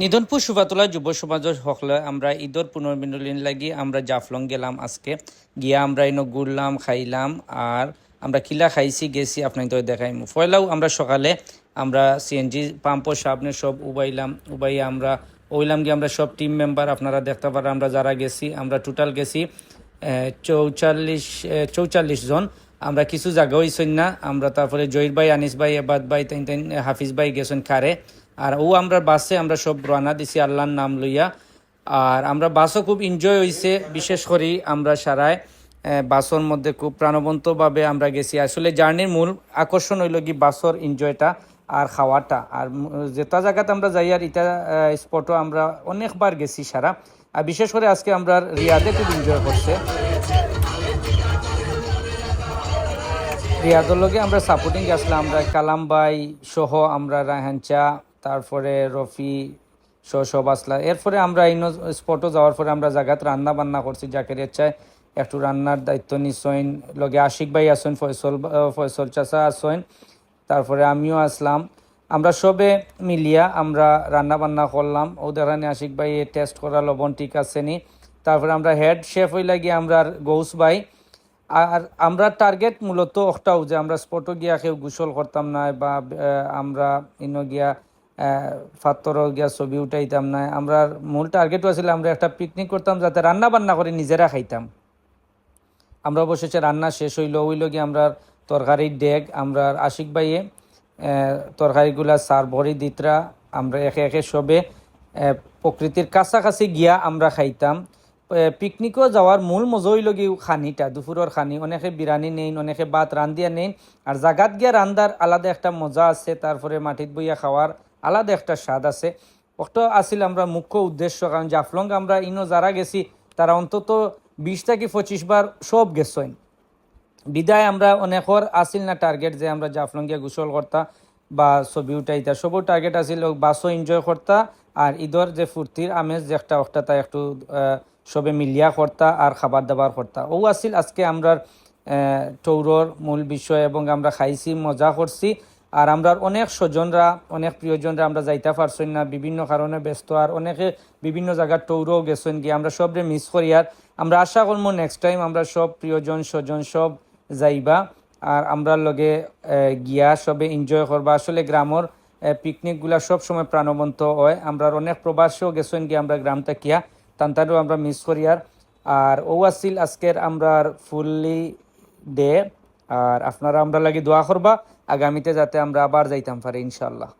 নিধনপুর সুফাতলা যুব সমাজ হকলে আমরা ঈদর পুনর্মিলন লাগি, আমরা জাফলং গেলাম আজকে। গিয়া আমরা ইনো ঘুরলাম, খাইলাম, আর আমরা কিলা খাইছি, গেছি, আপনাকে তো দেখাইম। পয়লাও আমরা সকালে আমরা সিএনজি পাম্পর সামনে সব উবাইলাম, উবাইয়া আমরা ওইলাম গিয়ে আমরা সব টিম মেম্বার আপনারা দেখতে পারেন আমরা যারা গেছি, আমরা টোটাল গেছি চৌচল্লিশ চৌচল্লিশ জন। আমরা কিছু জায়গা হইছেন না, আমরা তারপরে জহির ভাই, আনিস ভাই, এবাদ ভাই তাই তাই হাফিজ ভাই গেছেন কারে। আর ও আমরা বাসে আমরা সব রানা দিছি আল্লাহর নাম লইয়া। আর আমরা বাসও খুব এনজয় হয়েছে বিশেষ করে আমরা সারায় বাসর মধ্যে খুব প্রাণবন্তভাবে আমরা গেছি। আসলে জার্নির মূল আকর্ষণ হইল কি বাসর এনজয়টা আর খাওয়াটা। আর যেটা জায়গাতে আমরা যাই আর ইটা স্পটও আমরা অনেকবার গেছি সারা। আর বিশেষ করে আজকে আমরা রিয়াদে খুব এনজয় করছে। রিয়াদর লগে আমরা সাপোর্টিং আসলাম, আমরা কালাম ভাই সহ আমরা রায়হানচা তারপরে রফি সব আসলা। এরপরে আমরা ইনো স্পটও যাওয়ার পরে আমরা জায়গাত রান্না বান্না করছি জাকের ইচ্ছায় একটু রান্নার দায়িত্ব নিশ্চয়ন লগে আশিক ভাই আসেন ফয়সল ফয়সল চাষা আসেন তারপরে আমিও আসলাম। আমরা সবে মিলিয়া আমরা রান্না বান্না করলাম। ও দেখানে আশিক ভাই টেস্ট করা লবণ ঠিক আছে নি? তারপরে আমরা হেড শেফ হইলা গিয়ে আমরা গৌস ভাই। আর আমরা টার্গেট মূলত ওটাও যে আমরা স্পটও গিয়া কেউ গোসল করতাম না বা আমরা ইনো গিয়া ফাত্তরও গিয়া ছবি উঠাইতাম না। আমরা মূল টার্গেটও আছিল আমরা একটা পিকনিক করতাম যাতে রান্না বান্না করে নিজেরা খাইতাম। আমরা অবশেষে রান্না শেষ হইল হইল গিয়ে আমরা তরকারির ডেগ আমরা আশিক ভাইয়ে তরকারিগুলা সার, ভরি, দিতরা, আমরা একে একে সবে প্রকৃতির কাছাকাছি গিয়া আমরা খাইতাম। পিকনিকও যাওয়ার মূল মজা হইল খানিটা, দুপুরের খানি। অনেকে বিরানি নেই অনেকে ভাত রান্ধিয়া নেই আর জাগাত গিয়া রান্দার আলাদা একটা মজা আছে, তারপরে মাটিত বইয়া খাওয়ার আলাদা একটা স্বাদ আছে। ওটা আসিল আমরা মুখ্য উদ্দেশ্য, কারণ জাফলং আমরা ইনো যারা গেছি, তারা অন্তত বিশ থেকে পঁচিশ বার সব গেছেন। বিদায় আমরা অনেকর আসিল না টার্গেট যে আমরা জাফলঙ্গিয়া গোসল করতা বা ছবি উঠাইতা সবও টার্গেট আছিল বাসও এনজয় করতা আর ঈদর যে ফুর্তির আমেজ যে একটা একটা তা একটু সবে মিলিয়া করতা আর খাবার দাবার করতা। ও আসিল আজকে আমরা টৌরর মূল বিষয় এবং আমরা খাইছি, মজা করছি। আর আমরা অনেক স্বজনরা, অনেক প্রিয়জনরা আমরা যাইতে পারছেন না, বিভিন্ন কারণে ব্যস্ত, আর অনেকে বিভিন্ন জায়গার টৌরও গেছেন গিয়ে আমরা সবরে মিস করি। আর আমরা আশা করব নেক্সট টাইম আমরা সব প্রিয়জন, স্বজন সব যাইবা, আর আমরা লগে গিয়া সবে এনজয় করবা। আসলে গ্রামর পিকনিকগুলা সব সময় প্রাণবন্ত হয়। আমরা অনেক প্রবাসীও গেছেন গিয়ে আমরা গ্রামটা কিয়া, তান্তারও আমরা মিস করি। আর আর ও আসিল আজকের আমরা ফুললি ডে আর আপনারা আমরা লাগে দোয়া করবা। আগামীতে যাতে আমরা আবার যাইতাম পারি ইনশাল্লাহ